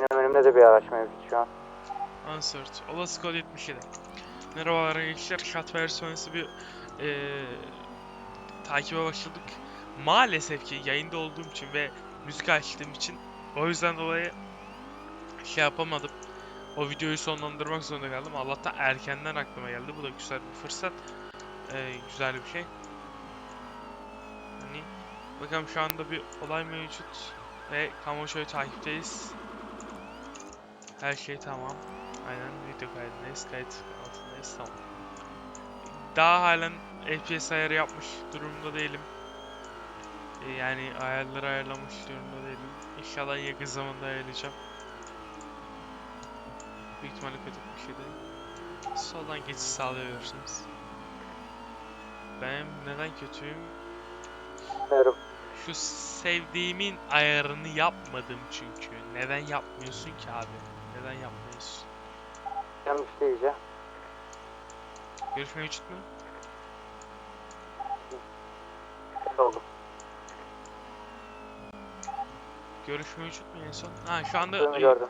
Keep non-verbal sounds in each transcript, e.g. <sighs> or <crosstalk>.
Benim önümde de bir araç mevcut şu an. Ansert. Olası kod 77. Merhabalar arkadaşlar. Shotfire sonrası bir eee takibe başladık. Maalesef ki yayında olduğum için ve müzik açtığım için o yüzden dolayı şey yapamadım. O videoyu sonlandırmak zorunda kaldım. Allah'tan erkenden aklıma geldi. Bu da güzel bir fırsat. Eee, güzel bir şey. Hani bakalım şu anda bir olay mevcut ve Kamoşo'yu takipteyiz. Her şey tamam. Aynen video kaydındayız. Kayıt altındayız. Tamam. Daha halen FPS ayarı yapmış durumda değilim. Ee, Yani ayarları ayarlamış durumda değilim. İnşallah yakın zamanda ayarlayacağım. Büyük ihtimalle kötü bir şey değil. Soldan geçiş sağlayabilirsiniz. Ben neden kötüyüm? Bilmiyorum. Şu sevdiğimin ayarını yapmadım çünkü. Neden yapmıyorsun ki abi? Neden yapmıyorsun? Yanlış diyeceğim. Görüşme mevcut mu? Oldu. Görüşme mevcut mu en son? Ha şu anda e, gördüm.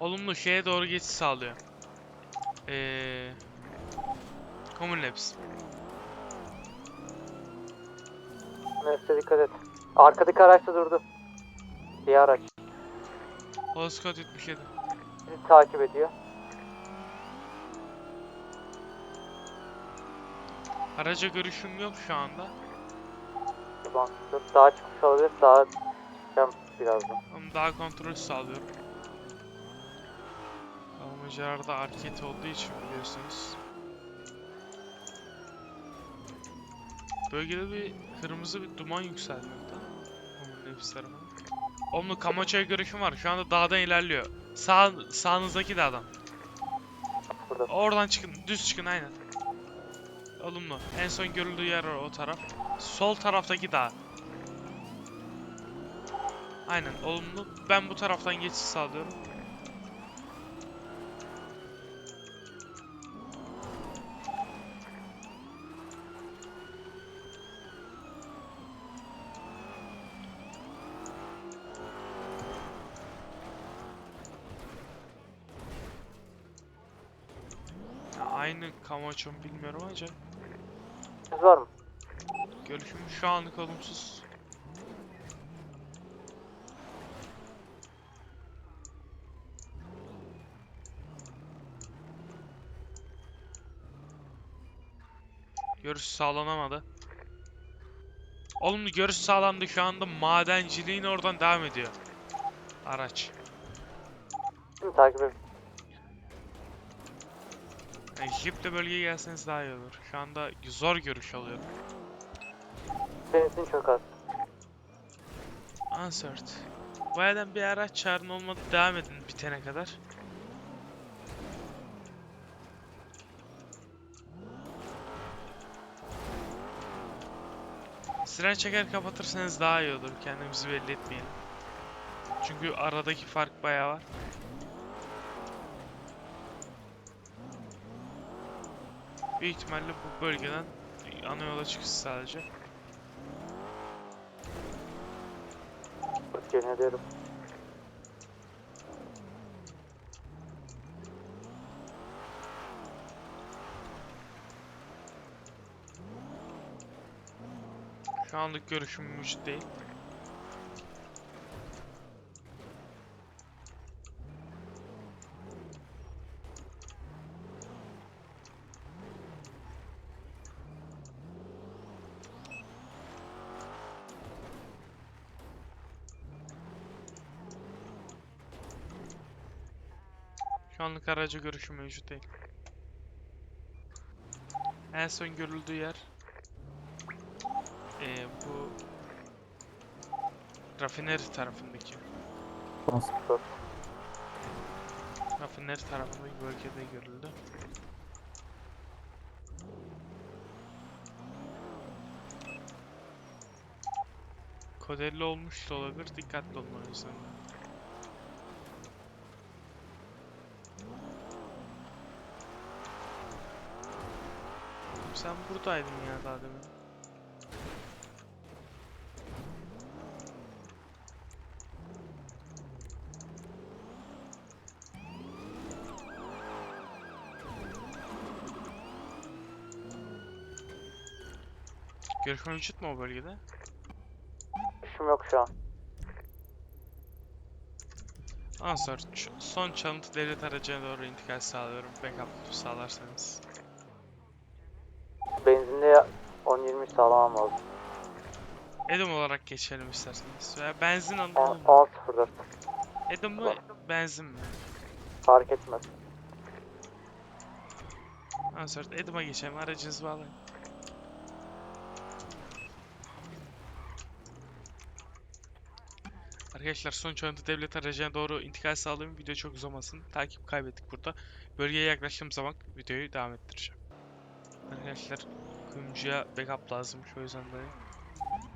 olumlu şeye doğru geçiş sağlıyor. Eee Common Labs. Neyse dikkat et. Arkadaki araç da durdu. Bir araç. Holoscott 77. Bizi takip ediyor. Araca görüşüm yok şu anda. Bir bak, dur, Daha çıkmış olabilir. Daha çıkacağım birazdan. Daha kontrol sağlıyorum. Kalmacalarda arket olduğu için biliyorsunuz. Bölgede bir kırmızı bir duman yükselmekte. Onun nefis tarafından. Omlu Kamaço'ya görüşüm var. Şu anda dağdan ilerliyor. Sağ, sağınızdaki dağdan. Burada. Oradan çıkın. Düz çıkın aynen. Olumlu. En son görüldüğü yer o taraf. Sol taraftaki dağ. Aynen olumlu. Ben bu taraftan geçiş sağlıyorum. Ya aynı Camacho mu bilmiyorum ancak Siz var mı? görüşüm şu anlık olumsuz. Görüş sağlanamadı. Olumlu görüş sağlandı şu anda madenciliğin oradan devam ediyor. Araç. Takip et. Yani jiple bölgeye gelseniz daha iyi olur. Şu anda zor görüş alıyorum. Benzin çok az. Bu yerden bir araç çağırın olmadı devam edin bitene kadar. Siren çeker kapatırsanız daha iyi olur. Kendimizi belli etmeyelim. Çünkü aradaki fark bayağı var. Büyük ihtimalle bu bölgeden ana yola çıkış sadece. Yemin ediyorum. Şu anlık görüşüm mevcut değil. Şu anlık araca görüşüm mevcut değil. En son görüldüğü yer ee, bu rafineri tarafındaki Dur. rafineri tarafındaki bölgede görüldü. Kodelli olmuş da olabilir. Dikkatli olmalıyız. sen buradaydın ya daha demin. Görkem vücut mu o bölgede? Şum yok şu an. Answer, son çalıntı devlet aracına doğru intikal sağlıyorum. Backup sağlarsanız. Sağlamam lazım. Edim olarak geçelim isterseniz. Veya benzin 10 alalım. 10.04. Edim mi? Benzin mi? Fark etmez. Answer, Edim'e geçelim. Aracınızı bağlayın. Arkadaşlar son çalıntı devlet aracına doğru intikal sağlayayım. Video çok uzamasın. Takip kaybettik burada. Bölgeye yaklaştığım zaman videoyu devam ettireceğim. Arkadaşlar kuyumcuya backup lazımmış o yüzden de.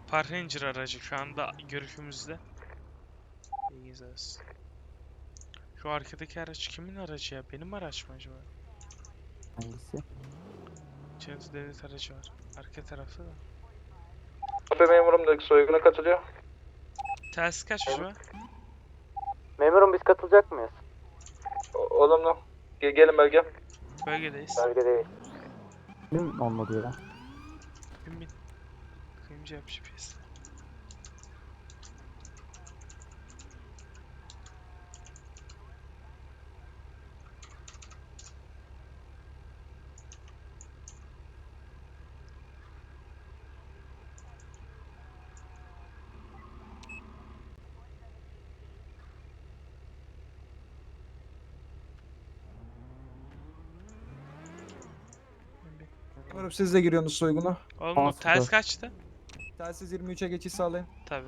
Park Ranger aracı şu anda görüşümüzde. İyi. Şu arkadaki araç kimin aracı ya? Benim araç mı acaba? Hangisi? Çalıntı devlet aracı var. Arka tarafta da. Tepe memurum da soyguna katılıyor. Telsiz kaç acaba? Memurum biz katılacak mıyız? O- Olumlu. Ge- gelin belge. Bölgedeyiz. Bölgedeyiz. Kim olmadı ya? Bin bin. Kıyımcı yap GPS. Umarım siz de giriyorsunuz soyguna. Oğlum o ters kaçtı? Telsiz 23'e geçiş sağlayın. Tabi.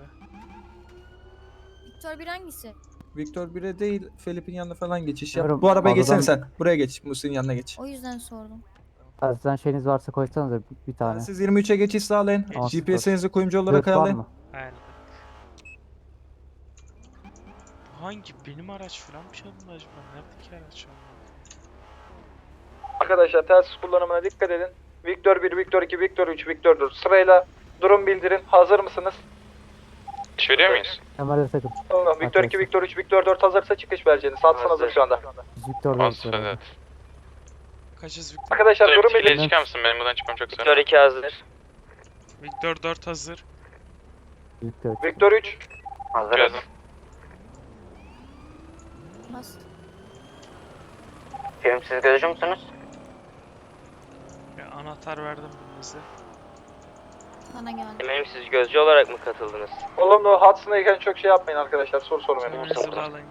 Victor bir hangisi? Victor 1'e değil, Felip'in yanına falan geçiş yap. Bu arabaya geçsene aradan- sen. Buraya geç, Musi'nin yanına geç. O yüzden sordum. Sizden şeyiniz varsa koysanız da bir tane. Telsiz 23'e geçiş sağlayın. Geç. GPS'inizi kuyumcu olarak var ayarlayın. mı? Aynen. Bu hangi? Benim araç falan mı çalındı acaba? Neredeki araç çalındı? Arkadaşlar telsiz kullanımına dikkat edin. Victor 1, Victor 2, Victor 3, Victor 4 sırayla durum bildirin. Hazır mısınız? Veriyor muyuz? Kemerleri takın. Tamam. Victor 2, Arkadaşlar. Victor 3, Victor 4 hazırsa çıkış vereceğiniz. Satsan hazır şu anda. Answer yapıyoruz. evet. Kaçız Victor? Arkadaşlar durum bildirin. Çıkar mısın? Benim buradan çıkmam çok zor. 2 hazır. Victor 4 hazır. Victor. Victor 3. Biraz Bas. Film siz görücü müsünüz? Ya, anahtar verdim bize. Bana geldi. Benim siz gözcü olarak mı katıldınız? Olumlu. Hudson'dayken çok şey yapmayın arkadaşlar. Soru sormayın. Birbirinizi bağlayın.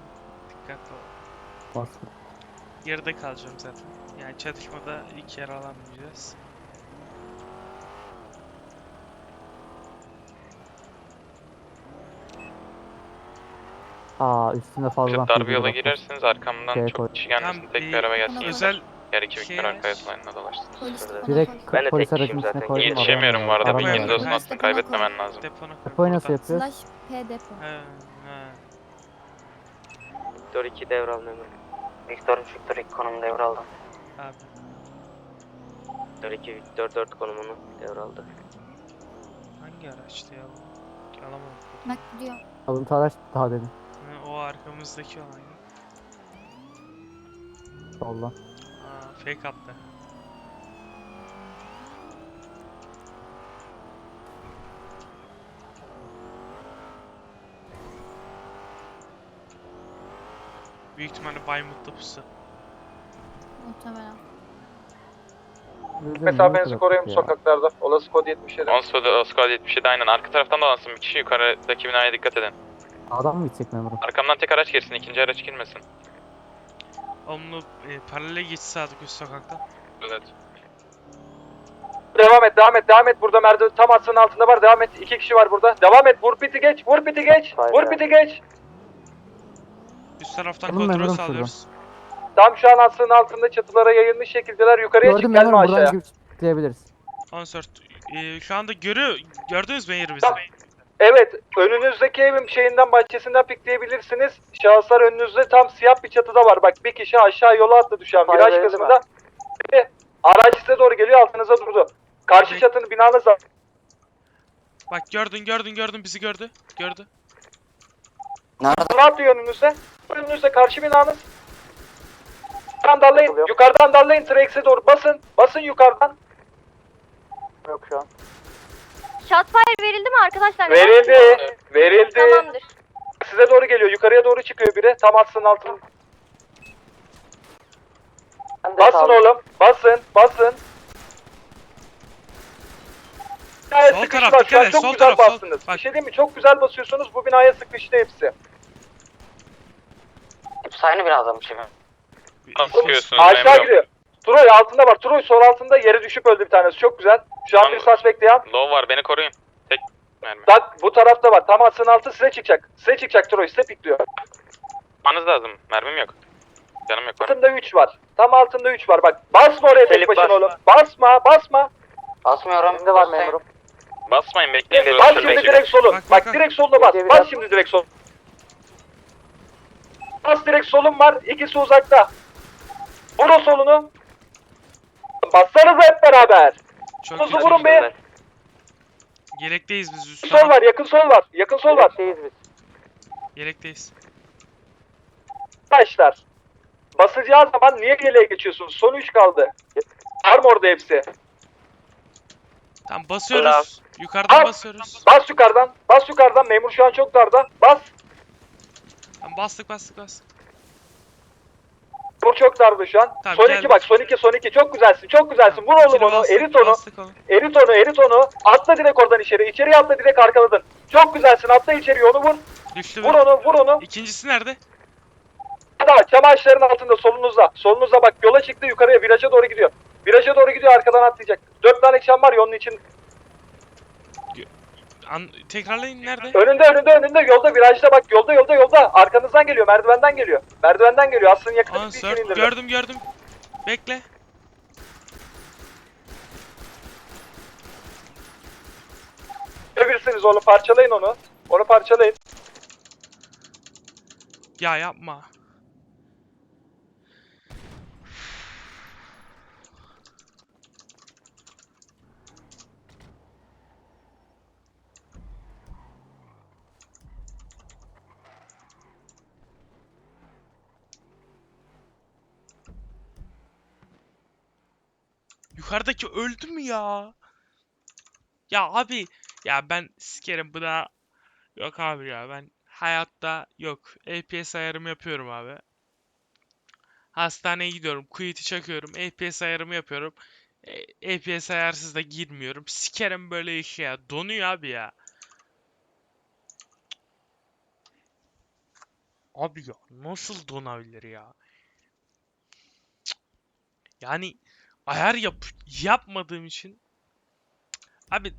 Dikkatli olun. Bas. Geride kalacağım zaten. Yani çatışmada ilk yer alamayacağız. Aa üstünde fazla. Çok dar bir yola girersiniz arkamdan Şeye çok koy. kişi gelmesin Tam tek bir- bir araba gelsin. Özel Diğer iki Victor arka yatlayına dolaşsın. Polis de bana Direkt. Ben de polis tek aracının kişiyim içine zaten. koydum. Yetişemiyorum bu arada. Bilginiz olsun koy. aslında kaybetmemen lazım. depona koy. Depoyu nasıl Burada. yapıyor? Slash P depo. He, he. Victor 2 devraldı. Victor 3, Victor 2 konumu devraldı. Abi. Victor 2, Victor 4 konumunu devraldı. Hangi araçtı ya bu? Alamadım. Bak gidiyor. Alıntı araç daha. Ha, o arkamızdaki olan ya. Soldan. Fake attı. Büyük ihtimalle Baymut'ta pusu. Muhtemelen. Mesafenizi koruyun bu sokaklarda. Olası kod 77. Onsoda Oscar 77 aynen. Arka taraftan dolansın bir kişi yukarıdaki binaya dikkat edin. Adam mı gidecek memurum? Arkamdan tek araç girsin ikinci araç girmesin. Onunla e, paralel geç sağdık üst sokakta. Evet. Devam et, devam et, devam et. Burada merdiven tam hattının altında var. Devam et. İki kişi var burada. Devam et. Vur piti geç. Vur piti geç. Vur piti geç. Üst taraftan Oğlum, kontrol sağlıyoruz. Tam şu an hattının altında çatılara yayılmış şekildeler. Yukarıya Gördüm çık gelme memurum aşağıya. buradan diyebiliriz. Ansört. E, şu anda görü gördünüz mü yeri bizi? Tamam. Evet, önünüzdeki evin şeyinden bahçesinden pikleyebilirsiniz. Şahıslar önünüzde tam siyah bir çatıda var. Bak bir kişi aşağı yola attı düşen Hayır, viraj hayır, kısmında. Ve Araç size doğru geliyor altınıza durdu. Karşı Peki. çatının binanız var. Bak gördün gördün gördün bizi gördü. Gördü. Ne yapıyor önünüzde? Önünüzde karşı binanız. Yukarıdan dallayın. Yukarıdan dallayın. Trex'e doğru basın. Basın yukarıdan. Yok şu an. Shotfire verildi mi arkadaşlar? Verildi. Verildi. Tamamdır. Size doğru geliyor. Yukarıya doğru çıkıyor biri. Tam atsın altın. Ben de Basın oğlum. Basın. Basın. Binaya Sol sıkıştılar taraf, şu an. dikkat et, Çok sol güzel taraf, sol- bastınız. bak. Bir şey diyeyim mi? Çok güzel basıyorsunuz. Bu binaya sıkıştı hepsi. Hepsi aynı binada mı şimdi? Nasıl sıkıyorsunuz Aşağı memurum? gidiyor. Troy altında var. Troy sol altında yere düşüp öldü bir tanesi. Çok güzel. Şu an bir suspect bekleyen. Low var beni koruyun. Tek mermi. Bak bu tarafta var. Tam atsın altı size çıkacak. Size çıkacak Troy. Size pikliyor. Manız lazım. Mermim yok. Canım yok. var. Altında 3 var. Tam altında 3 var. Bak basma oraya tek başına basma. oğlum. Basma basma. Basmıyorum. Benim de var memurum. Basmayın bekleyin. Bas dur, şimdi bekleyin. direkt solun. Bak, Bak, bak, direkt soluna bas. Bas şimdi direkt sol. Bas direkt solun var. İkisi uzakta. Vur o solunu. Bassanıza hep beraber. Çok kötü. vurun be? Yelekteyiz biz üst Sol var. Yakın sol var. Yakın sol var. Birlikteyiz biz. Yelekteyiz. Arkadaşlar. Basacağı zaman niye geriye geçiyorsunuz? Son 3 kaldı. Var mı orada hepsi? Tamam basıyoruz. Yukarıdan Al. basıyoruz. Bas yukarıdan. Bas yukarıdan. Memur şu an çok darda. Bas. Tamam bastık bastık bastık. Memur çok darda şu an. Tamam, son geldim. 2 bak. Son 2 son 2. Çok güzelsin. Çok güzelsin. Vur oğlum onu. bastık, Erit onu. bastık onu. Erit onu, erit onu. Atla direkt oradan içeri. İçeriye atla direkt arkaladın. Çok güzelsin. Atla içeriye onu vur. Düştü Vur bir. onu, vur onu. İkincisi nerede? Hadi çam ağaçlarının altında solunuzda. Solunuzda bak yola çıktı yukarıya viraja doğru gidiyor. Viraja doğru gidiyor arkadan atlayacak. Dört tane çam var ya onun için. An tekrarlayın nerede? Önünde önünde önünde yolda virajda bak yolda yolda yolda. Arkanızdan geliyor merdivenden geliyor. Merdivenden geliyor aslında yakın Aa bir sir. indirdi. Gördüm gördüm. Bekle. Görebilirsiniz onu parçalayın onu. Onu parçalayın. Ya yapma. Yukarıdaki öldü mü ya? Ya abi ya ben sikerim buna yok abi ya ben hayatta yok FPS ayarımı yapıyorum abi. Hastaneye gidiyorum, quit'i çakıyorum, FPS ayarımı yapıyorum. E, FPS ayarsız da girmiyorum. Sikerim böyle işi ya. Donuyor abi ya. Abi ya nasıl donabilir ya? Yani ayar yap yapmadığım için abi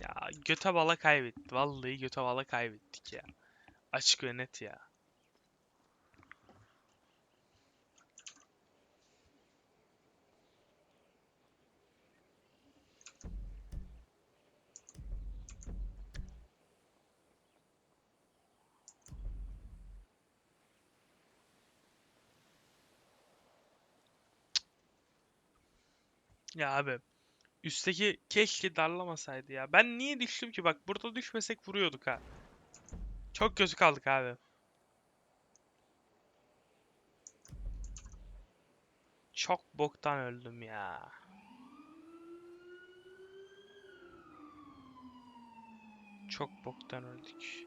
ya göte bala kaybettik. Vallahi göte bala kaybettik ya. Açık ve net ya. Ya abi. Üstteki keşke darlamasaydı ya. Ben niye düştüm ki? Bak burada düşmesek vuruyorduk ha. Çok kötü kaldık abi. Çok boktan öldüm ya. Çok boktan öldük.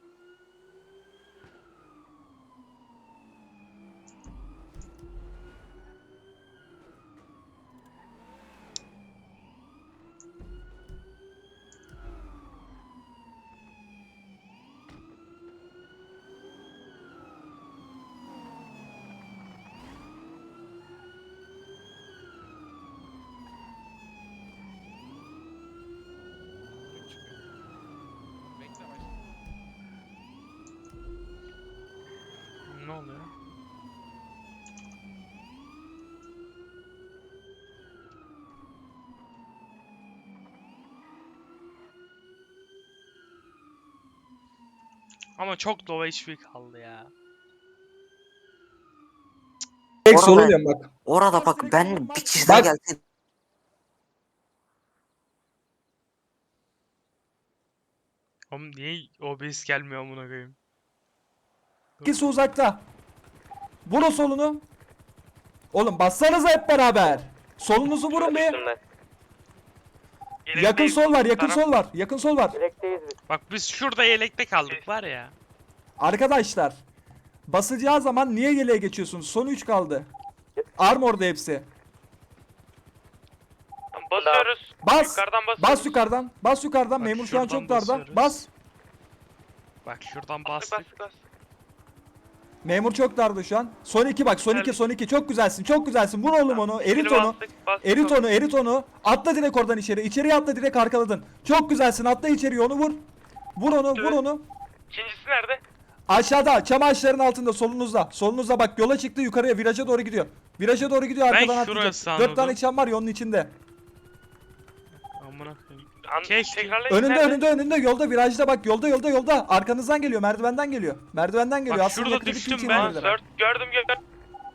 Ne oluyor? Ama çok low HP kaldı ya. Direkt Orada- bak. Orada bak ben bir kişi Bak. daha gelse Oğlum niye OBS gelmiyor amına koyayım? İkisi uzakta. Vur o solunu. Oğlum bassanıza hep beraber. Solunuzu vurun düştüm Yakın sol var, yakın sol var, yakın sol var. Bilekteyiz biz. Bak biz şurada yelekte kaldık var ya. Arkadaşlar basacağı zaman niye yeleğe geçiyorsunuz? Son 3 kaldı. Armor'da hepsi. Basıyoruz. Bas. Yukarıdan basıyoruz. Bas yukarıdan. Bas yukarıdan. Bak Memur şu an şuradan çok darda. basıyoruz. Bas. Bak şuradan Bastık, bastık. bastık, bastık. Memur çok darda şu an. Son 2 bak. Son 2 Güzel. son 2. Çok güzelsin. Çok güzelsin. Vur oğlum onu. Erit onu. Erit onu. Erit onu. Atla direkt oradan içeri. İçeriye atla direkt arkaladın. Çok güzelsin. Atla içeriye onu vur. Vur onu. Vur onu. İkincisi nerede? Aşağıda. Çam ağaçlarının altında. Solunuzda. Solunuzda bak. Yola çıktı yukarıya. Viraja doğru gidiyor. Viraja doğru gidiyor. Arkadan atlayacak. 4 tane çam var yolun içinde. Amına koyayım. An- Keşke. Tekrarlayın. Önünde nerede? önünde önünde yolda virajda bak yolda yolda yolda arkanızdan geliyor merdivenden geliyor merdivenden geliyor Bak aslında şurada düştüm ben. Dört, gördüm gördüm.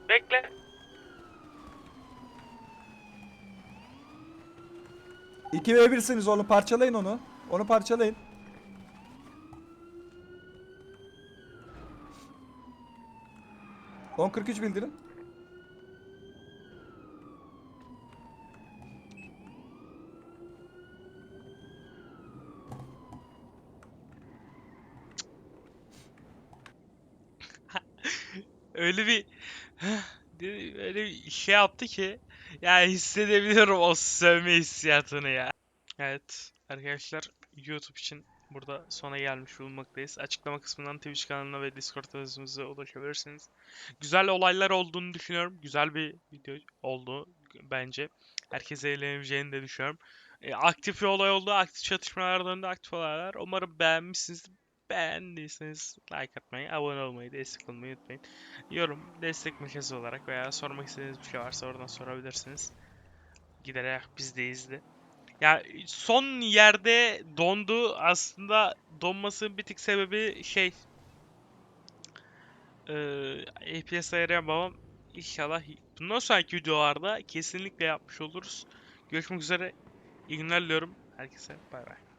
Bekle. İki ve birsiniz oğlum parçalayın onu onu parçalayın On 43 bildirin. Öyle bir <sighs> öyle bir şey yaptı ki ya hissedebiliyorum o sövme hissiyatını ya. Evet arkadaşlar YouTube için burada sona gelmiş bulunmaktayız. Açıklama kısmından Twitch kanalına ve Discord adresimize ulaşabilirsiniz. Güzel olaylar olduğunu düşünüyorum. Güzel bir video oldu bence. Herkese eğlenebileceğini de düşünüyorum. E, aktif bir olay oldu. Aktif çatışmalar döndü. Aktif olaylar. Umarım beğenmişsinizdir. Beğendiyseniz like atmayı, abone olmayı, destek olmayı unutmayın. Yorum, destek meşesi olarak veya sormak istediğiniz bir şey varsa oradan sorabilirsiniz. Giderek bizdeyiz de. Ya son yerde dondu. Aslında donmasının bir tık sebebi şey eee APS ayarlayamamam. İnşallah bundan sonraki videolarda kesinlikle yapmış oluruz. Görüşmek üzere. İyi günler diliyorum. Herkese bay bay.